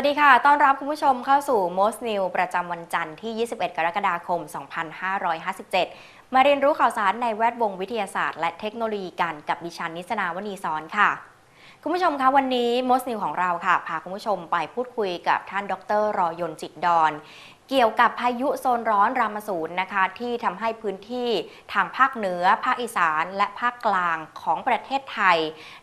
สวัสดีค่ะ ต้อนรับคุณผู้ชมเข้าสู่ Most New ประจำวันจันทร์ที่ 21 กรกฎาคม 2557 มาเรียนรู้ข่าวสารในแวดวงวิทยาศาสตร์ และเทคโนโลยีกันกับดิฉันนิสนาวณีสอนค่ะ คุณผู้ชมคะวันนี้ Most New ของเราค่ะ พาคุณผู้ชมไปพูดคุยกับท่านดรรอยนจิตดอน เกี่ยวกับพายุโซนร้อนรามาสูนนะคะที่ทำให้พื้นที่ทางภาคเหนือ ภาคอีสานและภาคกลางของประเทศไทย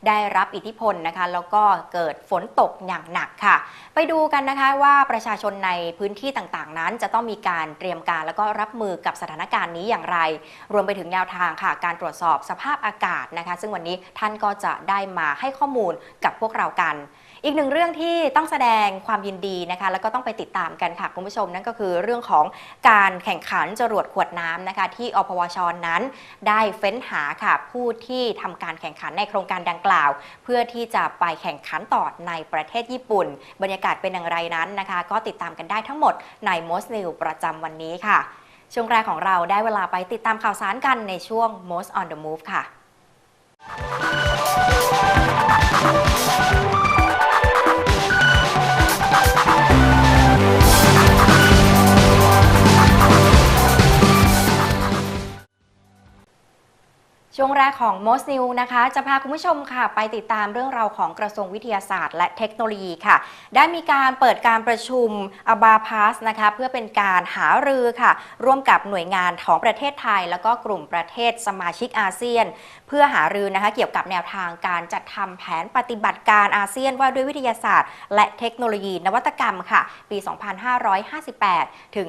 ได้รับอิทธิพลนะคะ แล้วก็เกิดฝนตกอย่างหนักค่ะ ไปดูกันนะคะว่าประชาชนในพื้นที่ต่างๆ นั้น จะต้องมีการเตรียมการแล้วก็รับมือกับสถานการณ์นี้อย่างไร รวมไปถึงแนวทางค่ะ การตรวจสอบสภาพอากาศนะคะ ซึ่งวันนี้ท่านก็จะได้มาให้ข้อมูลกับพวกเรากัน อีกหนึ่งเรื่องที่ต้องแสดงความยินดีนะคะ แล้วก็ต้องไปติดตามกันค่ะคุณผู้ชมนั่นก็คือเรื่องของการแข่งขันจรวดขวดน้ำนะคะ ที่อพวชนั้น ได้เฟ้นหาค่ะผู้ที่ทำการแข่งขันในโครงการดังกล่าว เพื่อที่จะไปแข่งขันต่อในประเทศญี่ปุ่น บรรยากาศเป็นอย่างไรนั้นนะคะ ก็ติดตามกันได้ทั้งหมดใน Most New ประจำวันนี้ค่ะ ช่วงแรกของเราได้เวลาไปติดตามข่าวสารกันในช่วง Most on the Move ค่ะ ช่วงแรกของ Most New นะคะ จะพาคุณผู้ชมค่ะ ไปติดตามเรื่องราวของกระทรวงวิทยาศาสตร์และเทคโนโลยีค่ะ ได้มีการเปิดการประชุมอบาพาสนะคะ เพื่อเป็นการหารือค่ะ ร่วมกับหน่วยงานของประเทศไทย แล้วก็กลุ่มประเทศสมาชิกอาเซียน เพื่อหารือนะคะ เกี่ยวกับแนวทางการจัดทำแผนปฏิบัติการอาเซียนว่าด้วยวิทยาศาสตร์ และเทคโนโลยี นวัตกรรมค่ะ ปี 2558 ถึง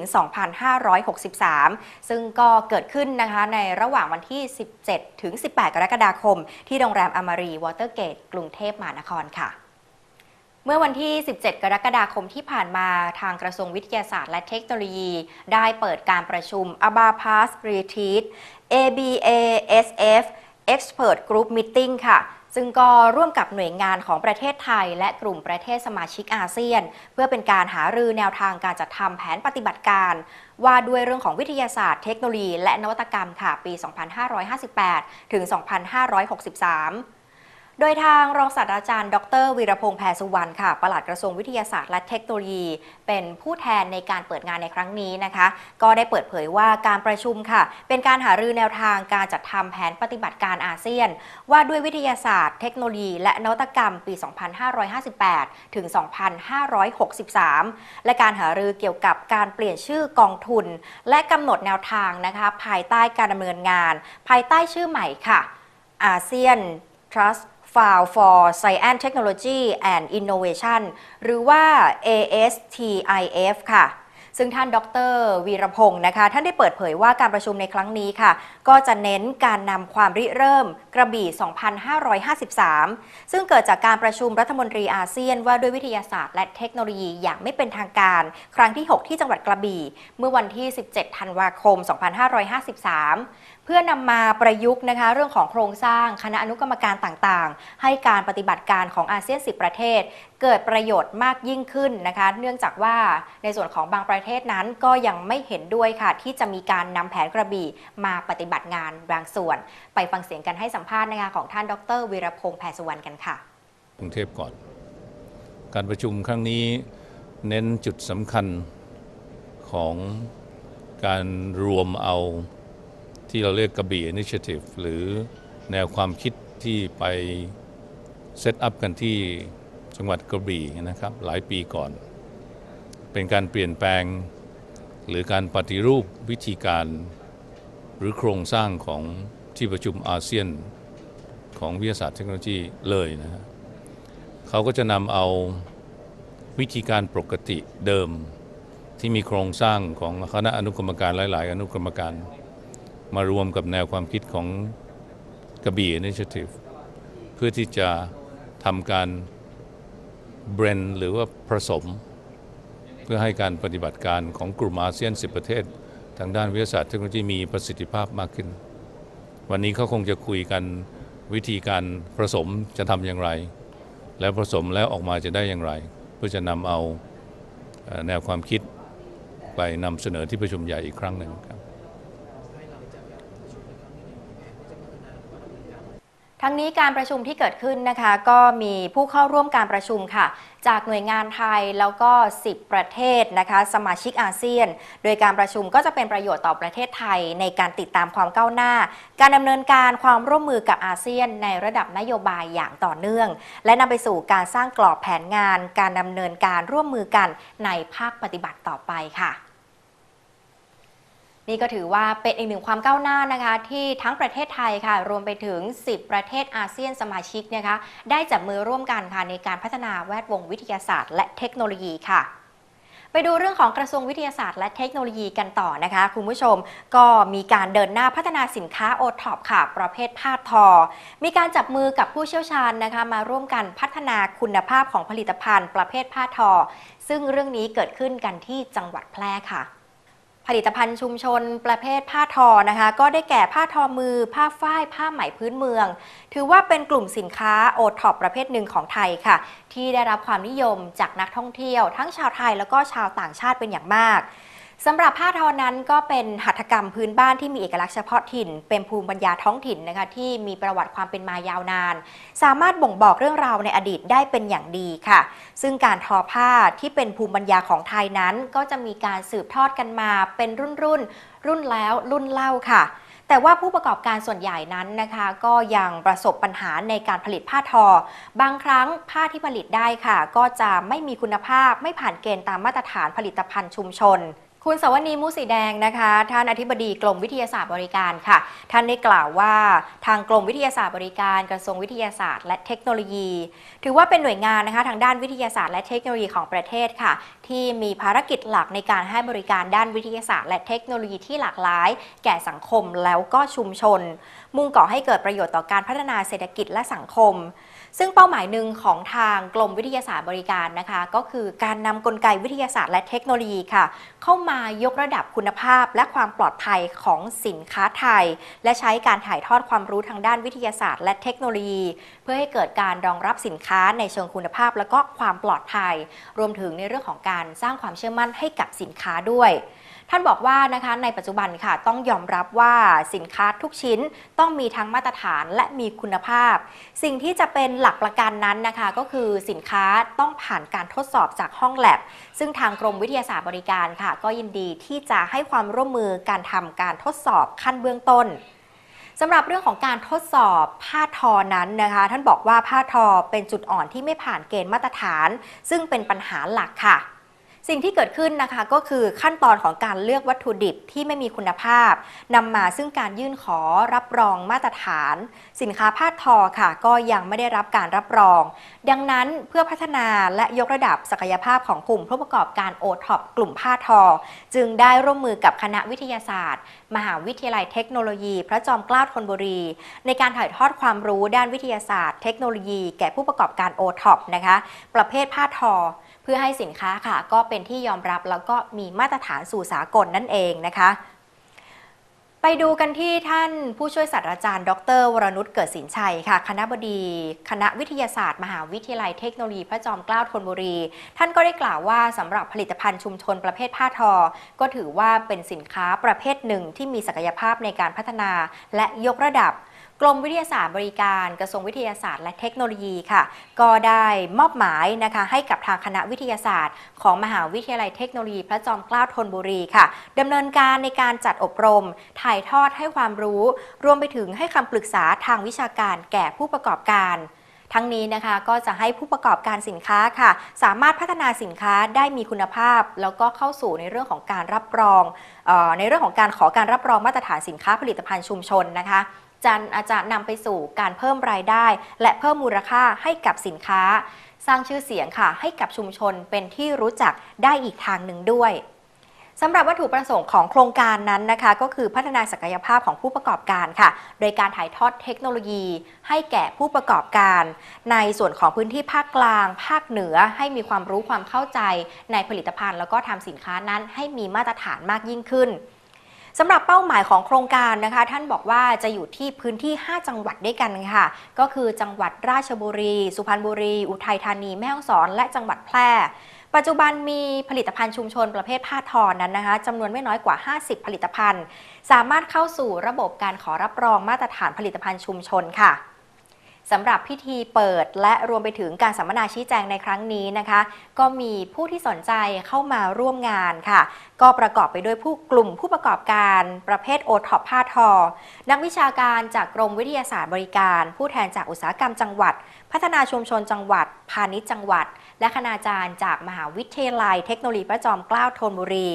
2563 ซึ่งก็เกิดขึ้นนะคะในระหว่างวันที่ 17ถึง 18 กรกฎาคม ที่โรงแรมอมารีวอเตอร์เกตกรุงเทพมหานครค่ะเมื่อวันที่ 17 กรกฎาคมที่ผ่านมาทางกระทรวงวิทยาศาสตร์และเทคโนโลยี ได้เปิดการประชุม ABA Pass Retreat ABASF Expert Group Meeting ค่ะ ซึ่งก็ร่วมกับหน่วยงานของประเทศไทย และกลุ่มประเทศสมาชิกอาเซียน เพื่อเป็นการหารือแนวทางการจัดทำแผนปฏิบัติการ ว่าด้วยเรื่องของวิทยาศาสตร์เทคโนโลยี และนวัตกรรมค่ะปี 2558 ถึง 2563 โดยทางรองศาสตราจารย์ ดรวีรพงษ์แพรสุวรรณค่ะปลัดกระทรวงวิทยาศาสตร์และเทคโนโลยี เป็นผู้แทนในการเปิดงานในครั้งนี้นะคะ ก็ได้เปิดเผยว่าการประชุมค่ะ เป็นการหารือแนวทางการจัดทำแผนปฏิบัติการอาเซียน ว่าด้วยวิทยาศาสตร์ เทคโนโลยี และนวัตกรรมปี 2558 ถึง 2563 และการหารือเกี่ยวกับการเปลี่ยนชื่อกองทุน และกำหนดแนวทางนะคะ ภายใต้การดำเนินงาน ภายใต้ชื่อใหม่ค่ะอาเซียน Trust File for Science Technology and Innovation หรือว่า ASTIF ค่ะซึ่งท่านดรวีรพงศ์นะคะ ท่านได้เปิดเผยว่าการประชุมในครั้งนี้ค่ะ ก็จะเน้นการนำความริเริ่มกระบี่ 2553 ซึ่งเกิดจากการประชุมรัฐมนตรีอาเซียนว่าด้วยวิทยาศาสตร์และเทคโนโลยีอย่างไม่เป็นทางการ ครั้งที่ 6 ที่จังหวัดกระบี่ เมื่อวันที่ 17 ธันวาคม 2553 พื่อนำมาประยุกต์นะคะเรื่องของโครงสร้างคณะอนุกรรมการต่างๆ ให้การปฏิบัติการของอาเซียน 10 ประเทศ เกิดประโยชน์มากยิ่งขึ้นนะคะ เนื่องจากว่าในส่วนของบางประเทศนั้นก็ยังไม่เห็นด้วยค่ะ ที่จะมีการนำแผนกระบี่มาปฏิบัติงานบางส่วน ไปฟังเสียงกันให้สัมภาษณ์นะคะของท่านดรวีรพงษ์แพรสุวรรณกันค่ะกรุงเทพก่อน การประชุมครั้งนี้เน้นจุดสำคัญของการรวมเอา ที่เราเรียกกระบี่ Initiative หรือแนวความคิดที่ไปเซตอัพกันที่จังหวัดกระบี่นะครับหลายปีก่อน เป็นการเปลี่ยนแปลง หรือการปฏิรูปวิธีการ หรือโครงสร้างของที่ประชุมอาเซียนของวิทยาศาสตร์เทคโนโลยีเลยนะฮะเขาก็จะนำเอาวิธีการปกติเดิมที่มีโครงสร้างของคณะอนุกรรมการหลาย ๆ อนุกรรมการ มารวมกับแนวความคิดของกระบี่ Initiative เพื่อที่จะทำการเบรนหรือว่าผสม เพื่อให้การปฏิบัติการของกลุ่มอาเซียน 10 ประเทศ ทางด้านวิทยาศาสตร์เทคโนโลยีมีประสิทธิภาพมากขึ้น วันนี้เขาคงจะคุยกันวิธีการผสมจะทำอย่างไร แล้วผสมแล้วออกมาจะได้อย่างไร เพื่อจะนำเอาแนวความคิดไปนำเสนอที่ประชุมใหญ่อีกครั้งหนึ่งครับ ทั้งนี้การประชุมที่เกิดขึ้นนะคะก็มีผู้เข้าร่วมการประชุมค่ะ จากหน่วยงานไทยแล้วก็ 10 ประเทศนะคะสมาชิกอาเซียน โดยการประชุมก็จะเป็นประโยชน์ต่อประเทศไทย ในการติดตามความก้าวหน้า การดำเนินการความร่วมมือกับอาเซียน ในระดับนโยบายอย่างต่อเนื่อง และนำไปสู่การสร้างกรอบแผนงาน การดำเนินการร่วมมือกันในภาคปฏิบัติต่อไปค่ะ นี่ก็ถือว่าเป็นอีกหนึ่งความก้าวหน้านะคะที่ทั้งประเทศไทยค่ะ รวมไปถึง 10 ประเทศอาเซียนสมาชิกนะคะได้จับมือร่วมกันค่ะในการพัฒนาแวดวงวิทยาศาสตร์และเทคโนโลยีค่ะไปดูเรื่องของกระทรวงวิทยาศาสตร์และเทคโนโลยีกันต่อนะคะ คุณผู้ชมก็มีการเดินหน้าพัฒนาสินค้าโอท็อปค่ะ ประเภทผ้าทอ มีการจับมือกับผู้เชี่ยวชาญนะคะ มาร่วมกันพัฒนาคุณภาพของผลิตภัณฑ์ ประเภทผ้าทอ ซึ่งเรื่องนี้เกิดขึ้นกันที่จังหวัดแพร่ค่ะ ผลิตภัณฑ์ชุมชนประเภทผ้าทอนะคะ ก็ได้แก่ผ้าทอมือ ผ้าฝ้าย ผ้าไหมพื้นเมือง ถือว่าเป็นกลุ่มสินค้าโอท็อปประเภทหนึ่งของไทยค่ะ ที่ได้รับความนิยมจากนักท่องเที่ยว ทั้งชาวไทยแล้วก็ชาวต่างชาติเป็นอย่างมาก สำหรับผ้าทอนั้นก็เป็นหัตถกรรมพื้นบ้านที่มีเอกลักษณ์เฉพาะถิ่น เป็นภูมิปัญญาท้องถิ่นนะคะที่มีประวัติความเป็นมายาวนาน สามารถบ่งบอกเรื่องราวในอดีตได้เป็นอย่างดีค่ะ ซึ่งการทอผ้าที่เป็นภูมิปัญญาของไทยนั้น ก็จะมีการสืบทอดกันมาเป็นรุ่นรุ่นรุ่นแล้วรุ่นเล่าค่ะ แต่ว่าผู้ประกอบการส่วนใหญ่นั้นนะคะ ก็ยังประสบปัญหาในการผลิตผ้าทอ บางครั้งผ้าที่ผลิตได้ค่ะ ก็จะไม่มีคุณภาพไม่ผ่านเกณฑ์ตามมาตรฐานผลิตภัณฑ์ชุมชน คุณสวนีมุสีแดงนะคะ ท่านอธิบดีกรมวิทยาศาสตร์บริการค่ะ ท่านได้กล่าวว่าทางกรมวิทยาศาสตร์บริการกระทรวงวิทยาศาสตร์ และเทคโนโลยี ถือว่าเป็นหน่วยงานนะคะทางด้านวิทยาศาสตร์และเทคโนโลยีของประเทศค่ะ ที่มีภารกิจหลักในการให้บริการด้านวิทยาศาสตร์ และเทคโนโลยีที่หลากหลาย แก่สังคมแล้วก็ชุมชน มุ่งก่อให้เกิดประโยชน์ต่อการพัฒนาเศรษฐกิจและสังคม ซึ่งเป้าหมายหนึ่งของทางกรมวิทยาศาสตร์บริการนะคะ ก็คือการนำกลไกวิทยาศาสตร์และเทคโนโลยีค่ะ เข้ามายกระดับคุณภาพและความปลอดภัยของสินค้าไทย และใช้การถ่ายทอดความรู้ทางด้านวิทยาศาสตร์ และเทคโนโลยี เพื่อให้เกิดการรองรับสินค้าในเชิงคุณภาพ และก็ความปลอดภัย รวมถึงในเรื่องของการสร้างความเชื่อมั่นให้กับสินค้าด้วย ท่านบอกว่านะคะในปัจจุบันค่ะต้องยอมรับว่าสินค้าทุกชิ้นต้องมีทั้งมาตรฐานและมีคุณภาพ สิ่งที่จะเป็นหลักประกันนั้นนะคะ ก็คือสินค้าต้องผ่านการทดสอบจากห้องแลบ ซึ่งทางกรมวิทยาศาสตร์บริการค่ะ ก็ยินดีที่จะให้ความร่วมมือการทำการทดสอบขั้นเบื้องต้นสำหรับเรื่องของการทดสอบผ้าทอนั้นนะคะ ท่านบอกว่าผ้าทอเป็นจุดอ่อนที่ไม่ผ่านเกณฑ์มาตรฐาน ซึ่งเป็นปัญหาหลักค่ะ สิ่งที่เกิดขึ้นนะคะก็คือขั้นตอนของการเลือกวัตถุดิบที่ไม่มีคุณภาพนำมาซึ่งการยื่นขอรับรองมาตรฐาน สินค้าผ้าทอค่ะ ก็ยังไม่ได้รับการรับรอง ดังนั้นเพื่อพัฒนาและยกระดับศักยภาพของกลุ่มผู้ประกอบการโอท็อปกลุ่มผ้าทอ จึงได้ร่วมมือกับคณะวิทยาศาสตร์ มหาวิทยาลัยเทคโนโลยี พระจอมเกล้าธนบุรี ในการถ่ายทอดความรู้ด้านวิทยาศาสตร์ เทคโนโลยี แก่ผู้ประกอบการโอท็อปนะคะ ประเภทผ้าทอ พื่อให้สินค้าค่ะ ก็เป็นที่ยอมรับแล้วก็มีมาตรฐานสู่สากลนั่นเองนะคะ ไปดูกันที่ท่านผู้ช่วยศาสตราจารย์ ดร วรนุชเกิดสินชัยค่ะ คณะบดี คณะวิทยาศาสตร์ มหาวิทยาลัยเทคโนโลยีพระจอมเกล้าธนบุรี ท่านก็ได้กล่าวว่าสำหรับผลิตภัณฑ์ชุมชนประเภทผ้าทอ ก็ถือว่าเป็นสินค้าประเภทหนึ่งที่มีศักยภาพในการพัฒนาและยกระดับ กรมวิทยาศาสตร์บริการกระทรวงวิทยาศาสตร์และเทคโนโลยีค่ะ ก็ได้มอบหมายนะคะให้กับทางคณะวิทยาศาสตร์ ของมหาวิทยาลัยเทคโนโลยีพระจอมเกล้าธนบุรีค่ะดำเนินการในการจัดอบรม ถ่ายทอดให้ความรู้ รวมไปถึงให้คำปรึกษาทางวิชาการแก่ผู้ประกอบการทั้งนี้นะคะก็จะให้ผู้ประกอบการสินค้าค่ะ สามารถพัฒนาสินค้าได้มีคุณภาพ แล้วก็เข้าสู่ในเรื่องของการรับรองออในเรื่องของการขอการรับรองมาตรฐานสินค้าผลิตภัณฑ์ชุมชนนะคะ จะอาจจะนำไปสู่การเพิ่มรายได้ และเพิ่มมูลค่าให้กับสินค้า สร้างชื่อเสียงค่ะ ให้กับชุมชนเป็นที่รู้จักได้อีกทางหนึ่งด้วยสำหรับวัตถุประสงค์ของโครงการนั้นนะคะ ก็คือพัฒนาศักยภาพของผู้ประกอบการค่ะ โดยการถ่ายทอดเทคโนโลยี ให้แก่ผู้ประกอบการ ในส่วนของพื้นที่ภาคกลาง ภาคเหนือให้มีความรู้ความเข้าใจในผลิตภัณฑ์ แล้วก็ทำสินค้านั้นให้มีมาตรฐานมากยิ่งขึ้น สำหรับเป้าหมายของโครงการนะคะ ท่านบอกว่าจะอยู่ที่พื้นที่ 5 จังหวัดด้วยกันค่ะ ก็คือจังหวัดราชบุรี สุพรรณบุรี อุทัยธานี แม่ฮ่องสอน และจังหวัดแพร่ ปัจจุบันมีผลิตภัณฑ์ชุมชนประเภทผ้าทอนั้นนะคะจำนวนไม่น้อยกว่า 50 ผลิตภัณฑ์ สามารถเข้าสู่ระบบการขอรับรองมาตรฐานผลิตภัณฑ์ชุมชนค่ะ สำหรับพิธีเปิดและรวมไปถึงการสัมมนาชี้แจงในครั้งนี้นะคะ ก็มีผู้ที่สนใจเข้ามาร่วมงานค่ะ ก็ประกอบไปด้วยผู้กลุ่มผู้ประกอบการประเภทโอท็อปผ้าทอ นักวิชาการจากกรมวิทยาศาสตร์บริการ ผู้แทนจากอุตสาหกรรมจังหวัด พัฒนาชุมชนจังหวัด พาณิชย์จังหวัด และคณาจารย์จากมหาวิทยาลัยเทคโนโลยีพระจอมเกล้าธนบุรี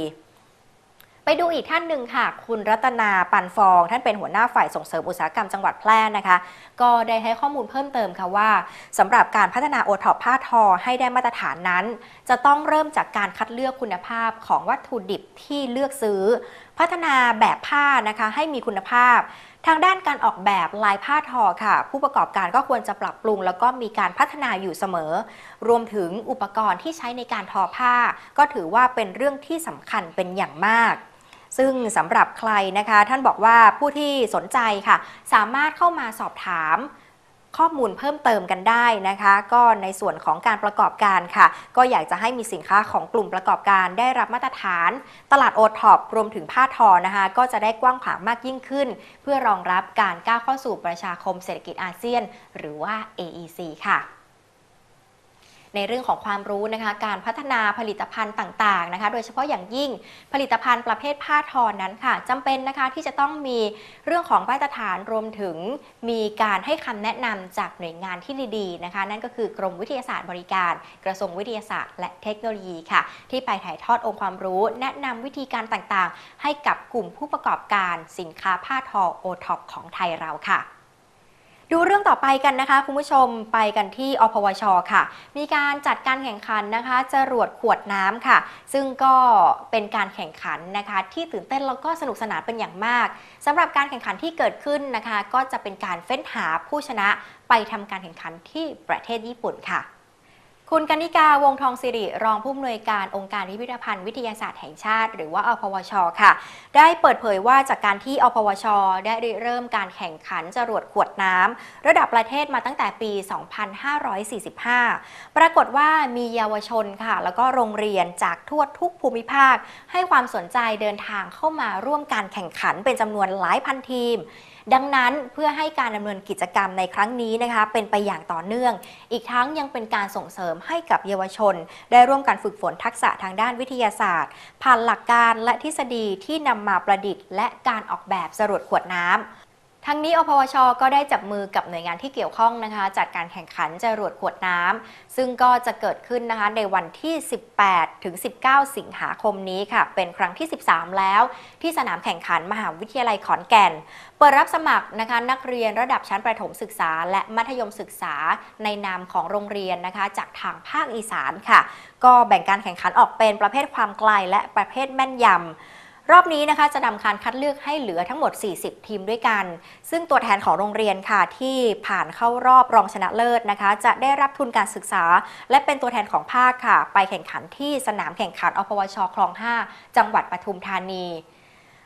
ไปดูอีกท่านหนึ่งค่ะ คุณรัตนาปันฟอง ท่านเป็นหัวหน้าฝ่ายส่งเสริมอุตสาหกรรมจังหวัดแพร่นะคะ ก็ได้ให้ข้อมูลเพิ่มเติมค่ะว่าสำหรับการพัฒนาโอท็อปผ้าทอให้ได้มาตรฐานนั้น จะต้องเริ่มจากการคัดเลือกคุณภาพของวัตถุดิบที่เลือกซื้อ พัฒนาแบบผ้านะคะให้มีคุณภาพทางด้านการออกแบบลายผ้าทอค่ะ ผู้ประกอบการก็ควรจะปรับปรุง แล้วก็มีการพัฒนาอยู่เสมอ รวมถึงอุปกรณ์ที่ใช้ในการทอผ้า ก็ถือว่าเป็นเรื่องที่สำคัญเป็นอย่างมาก ซึ่งสำหรับใครนะคะ ท่านบอกว่าผู้ที่สนใจค่ะ สามารถเข้ามาสอบถามข้อมูลเพิ่มเติมกันได้นะคะ ก็ในส่วนของการประกอบการค่ะ ก็อยากจะให้มีสินค้าของกลุ่มประกอบการได้รับมาตรฐาน ตลาดโอท็อปรวมถึงผ้าทอนะคะ ก็จะได้กว้างขวางมากยิ่งขึ้น เพื่อรองรับการก้าวเข้าสู่ประชาคมเศรษฐกิจอาเซียน หรือว่า AEC ค่ะ ในเรื่องของความรู้นะคะ การพัฒนาผลิตภัณฑ์ต่างๆนะคะ โดยเฉพาะอย่างยิ่งผลิตภัณฑ์ประเภทผ้าทอนั้นค่ะจำเป็นนะคะที่จะต้องมีเรื่องของมาตรฐานรวมถึงมีการให้คำแนะนำจากหน่วยงานที่ดีๆนะคะ นั่นก็คือกรมวิทยาศาสตร์บริการ กระทรวงวิทยาศาสตร์และเทคโนโลยีค่ะ ที่ไปถ่ายทอดองค์ความรู้ แนะนำวิธีการต่างๆ ให้กับกลุ่มผู้ประกอบการสินค้าผ้าทอโอท็อปของไทยเราค่ะ ดูเรื่องต่อไปกันนะคะ คุณผู้ชมไปกันที่อพวชค่ะ มีการจัดการแข่งขันนะคะจรวดขวดน้ำค่ะ ซึ่งก็เป็นการแข่งขันนะคะที่ตื่นเต้นแล้วก็สนุกสนานเป็นอย่างมากสำหรับการแข่งขันที่เกิดขึ้นนะคะ ก็จะเป็นการเฟ้นหาผู้ชนะไปทำการแข่งขันที่ประเทศญี่ปุ่นค่ะ คุณกนิกาวงทองสิริ รองผู้อำนวยการองค์การพิพิธภัณฑ์วิทยาศาสตร์แห่งชาติ หรือว่าอพวช ค่ะ ได้เปิดเผยว่าจากการที่อพวช ได้เริ่มการแข่งขันจรวดขวดน้ำระดับประเทศมาตั้งแต่ปี 2545 ปรากฏว่ามีเยาวชนค่ะ แล้วก็โรงเรียนจากทั่วทุกภูมิภาค ให้ความสนใจเดินทางเข้ามาร่วมการแข่งขันเป็นจำนวนหลายพันทีม ดังนั้นเพื่อให้การดำเนินกิจกรรมในครั้งนี้นะคะ เป็นไปอย่างต่อเนื่อง อีกทั้งยังเป็นการส่งเสริมให้กับเยาวชน ได้ร่วมกันฝึกฝนทักษะทางด้านวิทยาศาสตร์ ผ่านหลักการและทฤษฎีที่นำมาประดิษฐ์ และการออกแบบสรวดขวดน้ำ ทั้งนี้อพวช ก็ได้จับมือกับหน่วยงานที่เกี่ยวข้องนะคะ จัดการแข่งขันจรวดขวดน้ำซึ่งก็จะเกิดขึ้นนะคะในวันที่ 18 ถึง 19 สิงหาคมนี้ค่ะ เป็นครั้งที่ 13 แล้ว ที่สนามแข่งขันมหาวิทยาลัยขอนแก่น เปิดรับสมัครนะคะนักเรียนระดับชั้นประถมศึกษา และมัธยมศึกษาในนามของโรงเรียนนะคะ จากทางภาคอีสานค่ะ ก็แบ่งการแข่งขันออกเป็นประเภทความไกลและประเภทแม่นยำ รอบนี้นะคะจะนำการคัดเลือกให้เหลือทั้งหมด 40 ทีมด้วยกัน ซึ่งตัวแทนของโรงเรียนค่ะที่ผ่านเข้ารอบรองชนะเลิศนะคะ จะได้รับทุนการศึกษา และเป็นตัวแทนของภาคค่ะ ไปแข่งขันที่สนามแข่งขันอพวชคลอง 5 จังหวัดปทุมธานี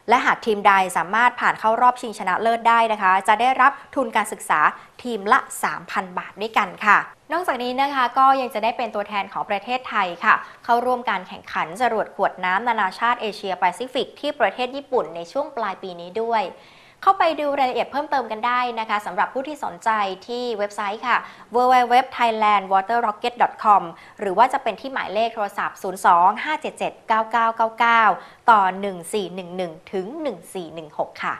และหากทีมใดสามารถผ่านเข้ารอบชิงชนะเลิศได้นะคะ จะได้รับทุนการศึกษาทีมละ 3,000 บาทด้วยกันค่ะ นอกจากนี้นะคะก็ยังจะได้เป็นตัวแทนของประเทศไทยค่ะ เข้าร่วมการแข่งขันจรวดขวดน้ำนานาชาติเอเชียแปซิฟิกที่ประเทศญี่ปุ่นในช่วงปลายปีนี้ด้วย เข้าไปดูรายละเอียดเพิ่มเติมกันได้นะคะสำหรับผู้ที่สนใจที่เว็บไซต์ค่ะ www.thailandwaterrocket.com หรือว่าจะเป็นที่หมายเลขโทรศัพท์ 02-577-9999 ต่อ 1411ถึง1416 ค่ะ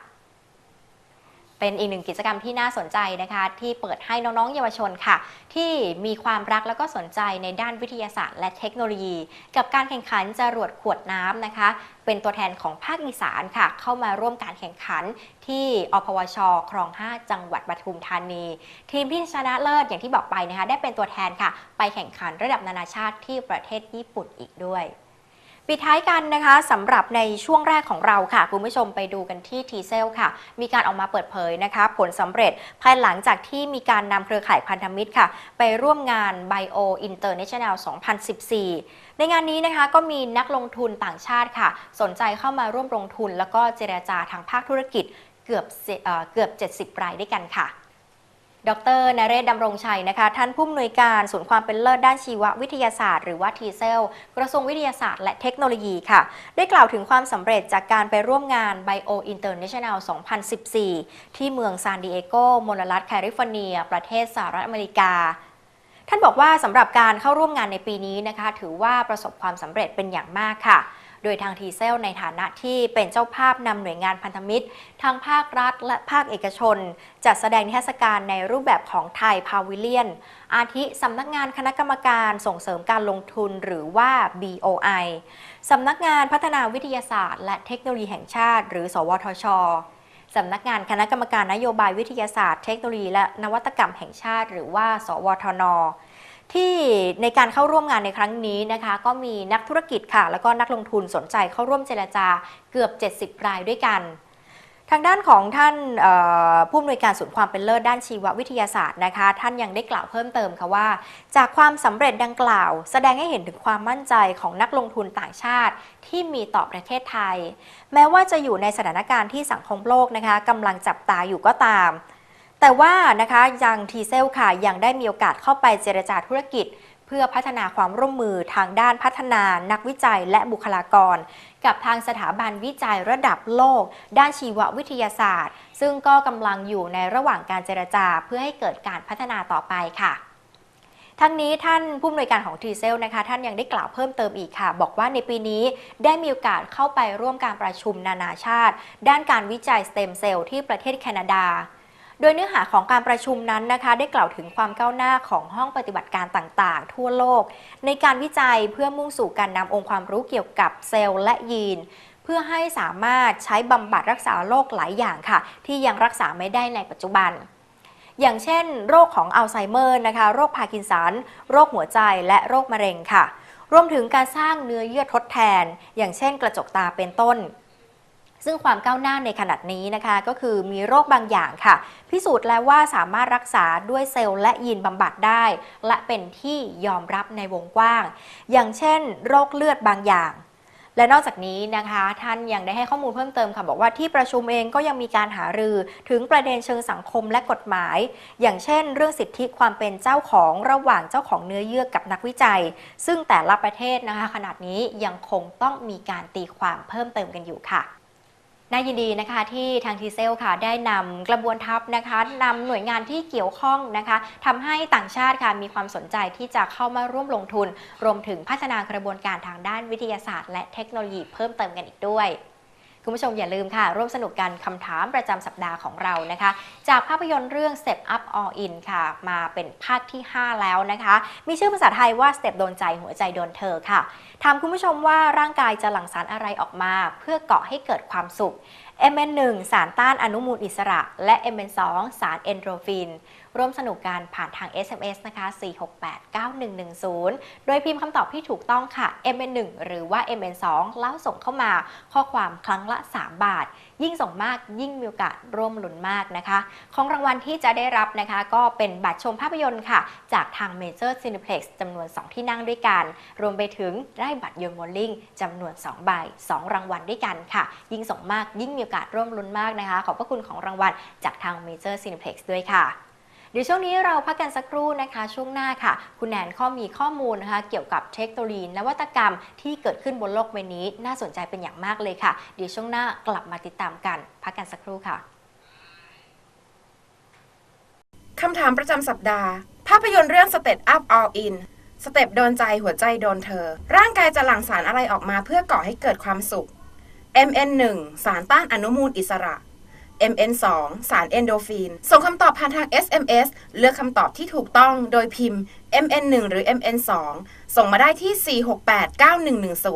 เป็นอีกหนึ่งกิจกรรมที่น่าสนใจนะคะ ที่เปิดให้น้องๆ เยาวชนค่ะ ที่มีความรักแล้วก็สนใจในด้านวิทยาศาสตร์ และเทคโนโลยี กับการแข่งขันจรวดขวดน้ำนะคะ เป็นตัวแทนของภาคอีสานค่ะ เข้ามาร่วมการแข่งขันที่อพวชครอง 5 จังหวัดปทุมธานี ทีมที่ชนะเลิศอย่างที่บอกไปนะคะ ได้เป็นตัวแทนค่ะ ไปแข่งขันระดับนานาชาติที่ประเทศญี่ปุ่นอีกด้วย ปิดท้ายกันนะคะสำหรับในช่วงแรกของเราค่ะ คุณผู้ชมไปดูกันที่ทีเซลค่ะ มีการออกมาเปิดเผยนะคะ ผลสำเร็จภายหลังจากที่มีการนำเครือข่ายพันธมิตรค่ะ ไปร่วมงาน Bio International 2014 ในงานนี้นะคะก็มีนักลงทุนต่างชาติค่ะ สนใจเข้ามาร่วมลงทุน แล้วก็เจรจาทางภาคธุรกิจเกือบเอเกือบ 70 รายด้วยกันค่ะ ดรนเรศดำรงชัยนะคะ ท่านผู้อำนวยการศูนย์ความเป็นเลิศด้านชีววิทยาศาสตร์หรือว่าทีเซลกระทรวงวิทยาศาสตร์และเทคโนโลยีค่ะ ได้กล่าวถึงความสำเร็จจากการไปร่วมงาน Bio International 2014 ที่เมืองซานดิเอโกมลรัฐแคลิฟอร์เนีย ประเทศสหรัฐอเมริกาท่านบอกว่าสำหรับการเข้าร่วมงานในปีนี้นะคะ ถือว่าประสบความสำเร็จเป็นอย่างมากค่ะ โดยทางทีเซลในฐานะที่เป็นเจ้าภาพนำหน่วยงานพันธมิตร ทั้งภาครัฐและภาคเอกชน จัดแสดงนิทรรศการในรูปแบบของไทยพาวิเลียน อาทิสำนักงานคณะกรรมการส่งเสริมการลงทุนหรือว่า BOI สำนักงานพัฒนาวิทยาศาสตร์ และเทคโนโลยีแห่งชาติ หรือ สวทชสำนักงานคณะกรรมการนโยบายวิทยาศาสตร์ เทคโนโลยีและนวัตกรรมแห่งชาติ หรือว่า สวทน ที่ในการเข้าร่วมงานในครั้งนี้นะคะ ก็มีนักธุรกิจค่ะ แล้วก็นักลงทุนสนใจเข้าร่วมเจรจาเกือบ 70 รายด้วยกัน ทางด้านของท่านผู้อำนวยการศูนย์ความเป็นเลิศด้านชีววิทยาศาสตร์นะคะ ท่านยังได้กล่าวเพิ่มเติมค่ะว่า จากความสำเร็จดังกล่าว แสดงให้เห็นถึงความมั่นใจของนักลงทุนต่างชาติที่มีต่อประเทศไทย แม้ว่าจะอยู่ในสถานการณ์ที่สังคมโลกนะคะกำลังจับตาอยู่ก็ตาม แต่ว่านะคะยังทีเซลค่ะยังได้มีโอกาสเข้าไปเจรจาธุรกิจ เพื่อพัฒนาความร่วมมือทางด้านพัฒนานักวิจัยและบุคลากร กับทางสถาบันวิจัยระดับโลก ด้านชีววิทยาศาสตร์ ซึ่งก็กำลังอยู่ในระหว่างการเจรจาเพื่อให้เกิดการพัฒนาต่อไปค่ะทั้งนี้ท่านผู้อำนวยการของทีเซลนะคะ ท่านยังได้กล่าวเพิ่มเติมอีกค่ะ บอกว่าในปีนี้ได้มีโอกาสเข้าไปร่วมการประชุมนานาชาติ ด้านการวิจัยสเต็มเซลล์ที่ประเทศแคนาดา โดยเนื้อหาของการประชุมนั้นนะคะ ได้กล่าวถึงความก้าวหน้าของห้องปฏิบัติการต่างๆ ทั่วโลก ในการวิจัยเพื่อมุ่งสู่การนำองค์ความรู้เกี่ยวกับเซลล์และยีน เพื่อให้สามารถใช้บำบัดรักษาโรคหลายอย่างค่ะ ที่ยังรักษาไม่ได้ในปัจจุบัน อย่างเช่น โรคของอัลไซเมอร์นะคะ โรคพาร์กินสันโรคหัวใจและโรคมะเร็งค่ะ รวมถึงการสร้างเนื้อเยื่อทดแทน อย่างเช่น กระจกตาเป็นต้น ซึ่งความก้าวหน้าในขนาดนี้นะคะ ก็คือมีโรคบางอย่างค่ะ พิสูจน์แล้วว่าสามารถรักษาด้วยเซลล์และยีนบำบัดได้ และเป็นที่ยอมรับในวงกว้าง อย่างเช่น โรคเลือดบางอย่างและนอกจากนี้นะคะท่านยังได้ให้ข้อมูลเพิ่มเติมค่ะบอกว่าที่ประชุมเองก็ยังมีการหารือถึงประเด็นเชิงสังคมและกฎหมาย อย่างเช่น เรื่องสิทธิความเป็นเจ้าของระหว่างเจ้าของเนื้อเยื่อกับนักวิจัย ซึ่งแต่ละประเทศนะคะขนาดนี้ยังคงต้องมีการตีความเพิ่มเติมกันอยู่ค่ะ น่ายินดีนะคะที่ทางทีเซลค่ะได้นำกระบวนทัพนะคะนำหน่วยงานที่เกี่ยวข้องนะคะทำให้ต่างชาติค่ะมีความสนใจที่จะเข้ามาร่วมลงทุน รวมถึงพัฒนากระบวนการทางด้านวิทยาศาสตร์ และเทคโนโลยีเพิ่มเติมกันอีกด้วย คุณผู้ชมอย่าลืมค่ะ ร่วมสนุกกันคำถามประจำสัปดาห์ของเรานะคะ จากภาพยนตร์เรื่อง Step Up All In ค่ะ มาเป็นภาคที่ 5 แล้วนะคะ มีชื่อภาษาไทยว่า Step โดนใจหัวใจโดนเธอค่ะถามคุณผู้ชมว่าร่างกายจะหลั่งสารอะไรออกมา เพื่อเกาะให้เกิดความสุข MN1 สารต้านอนุมูลอิสระ และ MN2 สารเอนโดรฟิน ร่วมสนุกกันผ่านทาง SMS นะคะ 4689110 โดยพิมพ์คำตอบที่ถูกต้องค่ะ MN1 หรือว่า MN2 แล้วส่งเข้ามาข้อความครั้งละ 3 บาท ยิ่งส่งมากยิ่งมีโอกาสร่วมลุ้นมากนะคะ ของรางวัลที่จะได้รับนะคะ ก็เป็นบัตรชมภาพยนตร์ค่ะ จากทาง Major Cineplex จำนวน 2 ที่นั่งด้วยกัน รวมไปถึงได้บัตรยนต์โมลลิงจำนวน 2 ใบ 2 รางวัลด้วยกันค่ะ ยิ่งส่งมากยิ่งมีโอกาสร่วมลุ้นมากนะคะ ขอบพระคุณของรางวัลจากทาง Major Cineplex ด้วยค่ะ เดี๋ยวช่วงนี้เราพักกันสักครู่นะคะ ช่วงหน้าค่ะ คุณแนนข้อมีข้อมูลนะคะเกี่ยวกับเทคโนโลยีนวัตกรรมที่เกิดขึ้นบนโลกใบนี้ น่าสนใจเป็นอย่างมากเลยค่ะ เดี๋ยวช่วงหน้ากลับมาติดตามกัน พักกันสักครู่ค่ะคำถามประจำสัปดาห์ ภาพยนตร์เรื่อง Step Up All In สเต็ปโดนใจหัวใจโดนเธอ ร่างกายจะหลั่งสารอะไรออกมาเพื่อก่อให้เกิดความสุข MN1 สารต้านอนุมูลอิสระ MN2 สารเอนโดฟิน ส่งคำตอบผ่านทาง SMS เลือกคำตอบที่ถูกต้องโดยพิมพ์ MN1 หรือ MN2 ส่งมาได้ที่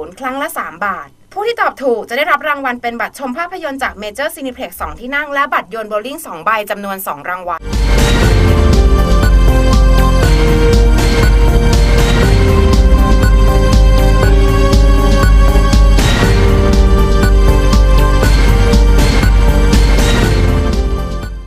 4689110 ครั้งละ 3 บาท ผู้ที่ตอบถูกจะได้รับรางวัลเป็นบัตรชมภาพยนตร์จากเมเจอร์ซีนิเพล็กซ์2ที่นั่ง และบัตรโยนโบลิ่ง2ใบจำนวน 2 รางวัล